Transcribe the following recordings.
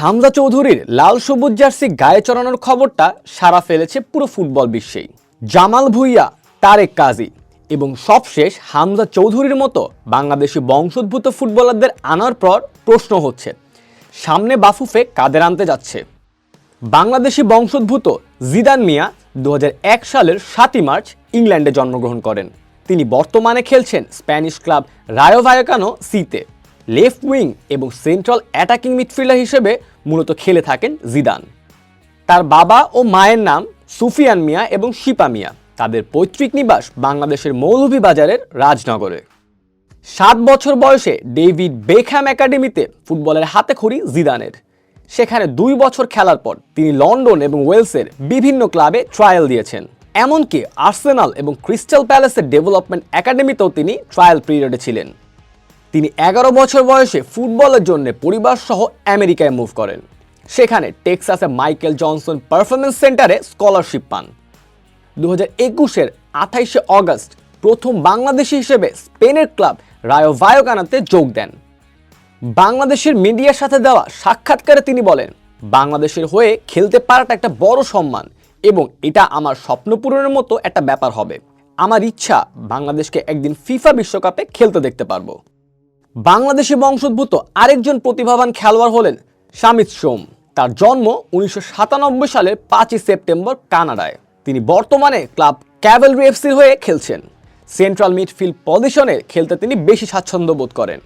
হামজা চৌধুরীর লাল সবুজ জার্সি গায়ে চড়ানোর খবরটা সারা ফেলেছে পুরো ফুটবল বিশ্বেই। জামাল ভুইয়া, তারেক কাজী এবং সবশেষ হামজা চৌধুরীর মতো বাংলাদেশি বংশোদ্ভূত ফুটবলারদের আনার পর প্রশ্ন হচ্ছে, সামনে বাফুফে কাদের আনতে যাচ্ছে? বাংলাদেশি বংশোদ্ভূত জিদান মিয়া দু হাজার এক সালের সাতই মার্চ ইংল্যান্ডে জন্মগ্রহণ করেন। তিনি বর্তমানে খেলছেন স্প্যানিশ ক্লাব রায়ো ভায়াকানো সিতে। লেফট উইং এবং সেন্ট্রাল অ্যাটাকিং মিডফিল্ডার হিসেবে মূলত খেলে থাকেন জিদান। তার বাবা ও মায়ের নাম সুফিয়ান মিয়া এবং শিপা মিয়া। তাদের পৈতৃক নিবাস বাংলাদেশের মৌলভীবাজারের রাজনগরে। সাত বছর বয়সে ডেভিড বেকহ্যাম একাডেমিতে ফুটবলের হাতে খড়ি জিদানের। সেখানে দুই বছর খেলার পর তিনি লন্ডন এবং ওয়েলসের বিভিন্ন ক্লাবে ট্রায়াল দিয়েছেন। এমনকি আর্সেনাল এবং ক্রিস্টাল প্যালেসের ডেভেলপমেন্ট একাডেমিতেও তিনি ট্রায়াল পিরিয়ডে ছিলেন। তিনি এগারো বছর বয়সে ফুটবলের জন্য পরিবার সহ আমেরিকায় মুভ করেন। সেখানে টেক্সাসে Michael Johnson performance centre scholarship পান। দু হাজার একুশের আঠাইশে অগস্ট প্রথম বাংলাদেশি হিসেবে স্পেনের ক্লাব রায়ো ভায়োকানাতে যোগ দেন। বাংলাদেশের মিডিয়ার সাথে দেওয়া সাক্ষাৎকারে তিনি বলেন, বাংলাদেশের হয়ে খেলতে পারাটা একটা বড় সম্মান এবং এটা আমার স্বপ্ন পূরণের মতো একটা ব্যাপার হবে। আমার ইচ্ছা বাংলাদেশকে একদিন ফিফা বিশ্বকাপে খেলতে দেখতে পারব। বাংলাদেশি বংশোদ্ভূত আরেকজন প্রতিভাবান খেলোয়াড় হলেন শামিত সোম। তার জন্ম উনিশশো সালের পাঁচই সেপ্টেম্বর কানাডায়। তিনি বর্তমানে ক্লাব ক্যাভেলরি এফসির হয়ে খেলছেন। সেন্ট্রাল মিডফিল্ড পজিশনে খেলতে তিনি বেশি স্বাচ্ছন্দ্য বোধ করেন।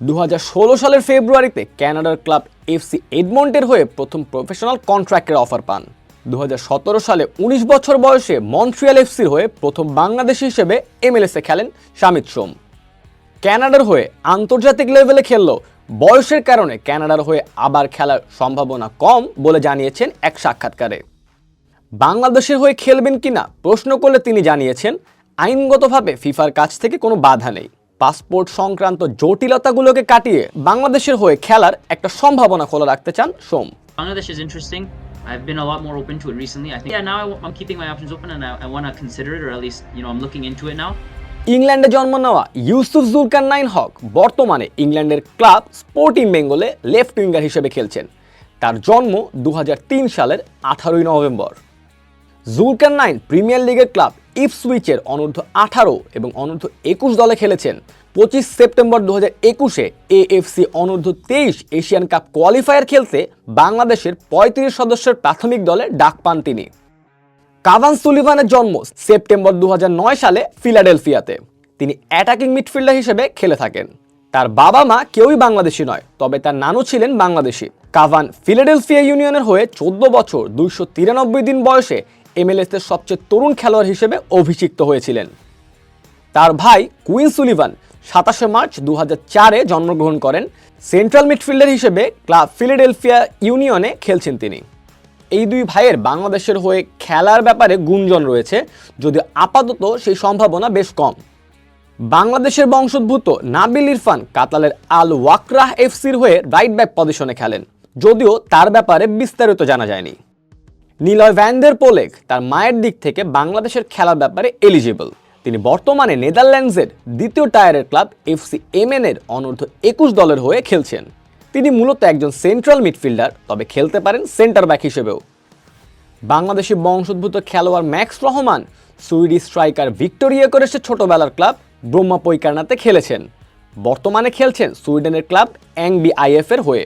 দু হাজার ষোলো সালের ফেব্রুয়ারিতে কানাডার ক্লাব এফসি এডমন্টের হয়ে প্রথম প্রফেশনাল কন্ট্রাক্টের অফার পান। দু হাজার সতেরো সালে ১৯ বছর বয়সে মন্ট্রিয়াল এফসির হয়ে প্রথম বাংলাদেশি হিসেবে এমএলএসে খেলেন শামিত সোম। কানাডার হয়ে আন্তর্জাতিক লেভেলে খেললেও বয়সের কারণে কানাডার হয়ে আবার খেলার সম্ভাবনা কম বলে জানিয়েছেন এক সাক্ষাৎকারে। বাংলাদেশের হয়ে খেলবেন কিনা প্রশ্ন করলে তিনি জানিয়েছেন, আইনগতভাবে ফিফার কাছ থেকে কোনো বাধা নেই। পাসপোর্ট সংক্রান্ত জটিলতাগুলোকে কাটিয়ে বাংলাদেশের হয়ে খেলার একটা সম্ভাবনা খোলা রাখতে চান সোম. ইংল্যান্ডে জন্ম নেওয়া ইউসুফ জুলকার নাইন হক বর্তমানে ইংল্যান্ডের ক্লাব স্পোর্টিং বেঙ্গলে লেফট উইঙ্গার হিসেবে খেলছেন। তার জন্ম দু হাজার তিন সালের আঠারোই নভেম্বর। জুলকার নাইন প্রিমিয়ার লিগের ক্লাব ইপসুইচের অনূর্ধ্ব আঠারো এবং অনূর্ধ্ব একুশ দলে খেলেছেন। পঁচিশ সেপ্টেম্বর দু হাজার একুশে এএফসি অনূর্ধ্ব তেইশ এশিয়ান কাপ কোয়ালিফায়ার খেলতে বাংলাদেশের পঁয়ত্রিশ সদস্যের প্রাথমিক দলে ডাক পান তিনি। কাভান সুলিভানের জন্ম সেপ্টেম্বর দু হাজার নয় সালে ফিলাডেলফিয়াতে। তিনি অ্যাটাকিং মিডফিল্ডার হিসেবে খেলে থাকেন। তার বাবা মা কেউই বাংলাদেশি নয়, তবে তার নানু ছিলেন বাংলাদেশি। কাভান ফিলাডেলফিয়া ইউনিয়নের হয়ে চোদ্দ বছর, দুইশো তিরানব্বই দিন বয়সে এমএলএসের সবচেয়ে তরুণ খেলোয়াড় হিসেবে অভিষিক্ত হয়েছিলেন। তার ভাই কুইন সুলিভান সাতাশে মার্চ দু চারে জন্মগ্রহণ করেন। সেন্ট্রাল মিডফিল্ডার হিসেবে ক্লাব ফিলাডেলফিয়া ইউনিয়নে খেলছেন তিনি। এই দুই ভাইয়ের বাংলাদেশের হয়ে খেলার ব্যাপারে গুঞ্জন রয়েছে, যদিও আপাতত সেই সম্ভাবনা বেশ কম। বাংলাদেশের বংশোদ্ভূত নাবিল ইরফান কাতালের আল ওয়াকরাহ এফসির হয়ে রাইট ব্যাক পজিশনে খেলেন, যদিও তার ব্যাপারে বিস্তারিত জানা যায়নি। নিলয় ভ্যান্ডের পোলেক তার মায়ের দিক থেকে বাংলাদেশের খেলার ব্যাপারে এলিজিবল তিনি বর্তমানে নেদারল্যান্ডসের দ্বিতীয় টায়ারের ক্লাব এফসি এমএনের অনূর্ধ্ব একুশ দলের হয়ে খেলছেন। তিনি মূলত একজন সেন্ট্রাল মিডফিল্ডার তবে খেলতে পারেন সেন্টার ব্যাক হিসেবেও। বাংলাদেশি বংশোদ্ভূত খেলোয়াড় Max Rahman Swedish striker Victoria করেছে ছোটবেলার ক্লাব ব্রহ্মা পৈকারনাতে খেলেছেন। বর্তমানে খেলছেন সুইডেনের ক্লাব অ্যাংবি আইএফ এর হয়ে।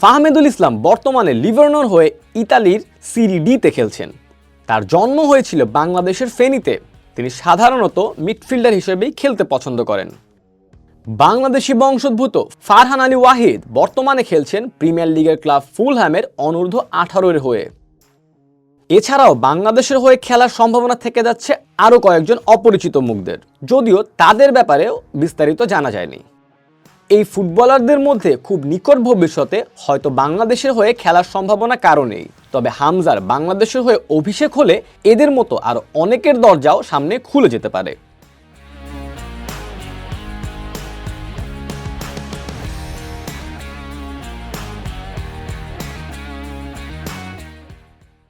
ফাহমেদুল ইসলাম বর্তমানে লিভারনোর হয়ে ইতালির সিরি ডিতে খেলছেন। তার জন্ম হয়েছিল বাংলাদেশের ফেনীতে। তিনি সাধারণত মিডফিল্ডার হিসেবেই খেলতে পছন্দ করেন। বাংলাদেশি বংশোদ্ভূত ফারহান আলী ওয়াহিদ বর্তমানে খেলছেন প্রিমিয়ার লিগের ক্লাব ফুলহ্যামের অনূর্ধ্ব আঠারোর হয়ে। এছাড়াও বাংলাদেশের হয়ে খেলার সম্ভাবনা থেকে যাচ্ছে আরও কয়েকজন অপরিচিত মুখদের, যদিও তাদের ব্যাপারেও বিস্তারিত জানা যায়নি। এই ফুটবলারদের মধ্যে খুব নিকট ভবিষ্যতে হয়তো বাংলাদেশের হয়ে খেলার সম্ভাবনা কারণেই তবে হামজার বাংলাদেশের হয়ে অভিষেক হলে এদের মতো আরও অনেকের দরজাও সামনে খুলে যেতে পারে।